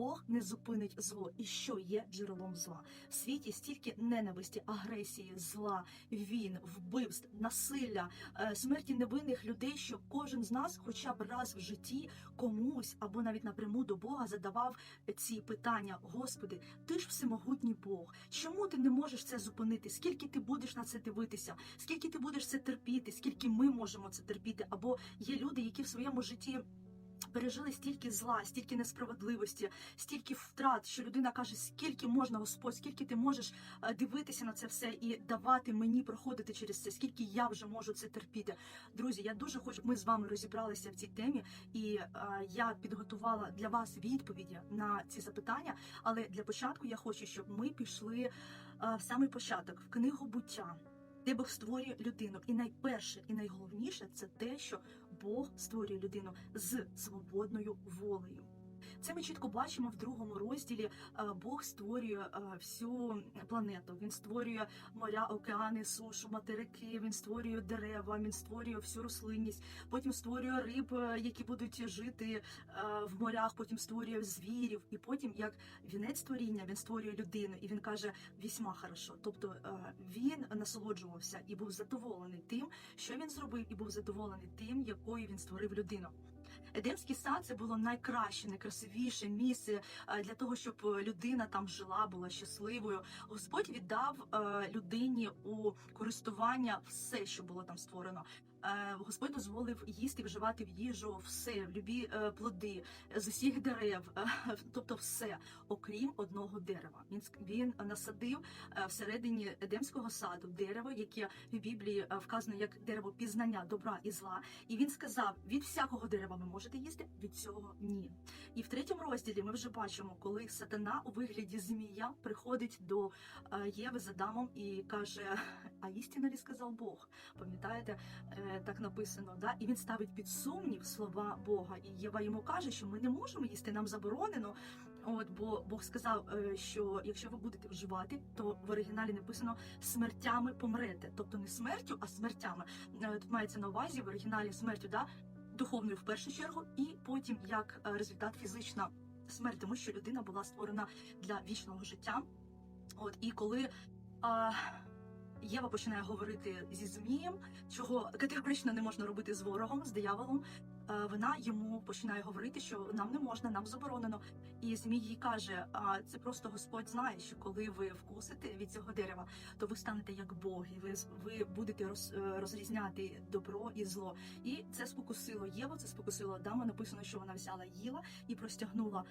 Бог не зупинить зло. І що є джерелом зла? В світі стільки ненависті, агресії, зла, війн, вбивств, насилля, е, смерті невинних людей, що кожен з нас, хоча б раз в житті, комусь або навіть напряму до Бога задавав ці питання: Господи, ти ж всемогутній Бог. Чому ти не можеш це зупинити? Скільки ти будеш на це дивитися? Скільки ти будеш це терпіти? Скільки ми можемо це терпіти? Або є люди, які в своєму житті. Пережили стільки зла, стільки несправедливості, стільки втрат, що людина каже, скільки можна, Господь, скільки ти можеш е, дивитися на це все і давати мені проходити через це, скільки я вже можу це терпіти. Друзі, я дуже хочу, щоб ми з вами розібралися в цій темі, і е, я підготувала для вас відповіді на ці запитання. Але для початку я хочу, щоб ми пішли е, в самий початок, в книгу буття. Де Бог створює людину, і найперше, і найголовніше це те, що Бог створює людину з свободною волею. Це ми чітко бачимо в другому розділі. е, Бог створює е, всю планету. Він створює моря, океани, сушу, материки. Він створює дерева, він створює всю рослинність. Потім створює риб, е, які будуть жити в морях. Потім створює звірів. І потім, як вінець творіння, він створює людину, і він каже вісьма хорошо. Тобто він насолоджувався і був задоволений тим, що він зробив, і був задоволений тим, якою він створив людину. Едемський сад це було найкраще, найкрасивіше місце е, для того, щоб е, людина там жила, була щасливою. Господь віддав е, людині у користування все, що було там створено. Е, Господь дозволив їсти, вживати в їжу все, в любі е, плоди з усіх дерев, е, тобто все, окрім одного дерева. Він він насадив всередині Едемського саду дерево, яке в Біблії вказано як дерево пізнання добра і зла. І він сказав: від всякого дерева ви можете їсти, від цього ні. І в третьому розділі ми вже бачимо, коли сатана у вигляді змія приходить до е, Єви з Адамом і каже: А істинно ли сказав Бог? Пам'ятаєте, е, так написано, да? І він ставить під сумнів слова Бога. І Єва йому каже, що ми не можемо їсти, нам заборонено. От бо Бог сказав, е, що якщо ви будете вживати, то в оригіналі написано смертями помрете, тобто не смертю, а смертями. Мається на увазі в оригіналі смертю, да духовною в першу чергу, і потім як е, результат фізична смерть, тому що людина була створена для вічного життя. От і коли а, Єва починає говорити зі Змієм, чого категорично не можна робити з ворогом, з дияволом. е, Вона йому починає говорити, що нам не можна, нам заборонено. І Змій їй каже: а це просто Господь знає, що коли ви вкусите від цього дерева, то ви станете як боги. Ви ви будете роз, е, розрізняти добро і зло. І це спокусило Єву, це спокусило Адама. Написано, що вона взяла їла і простягнула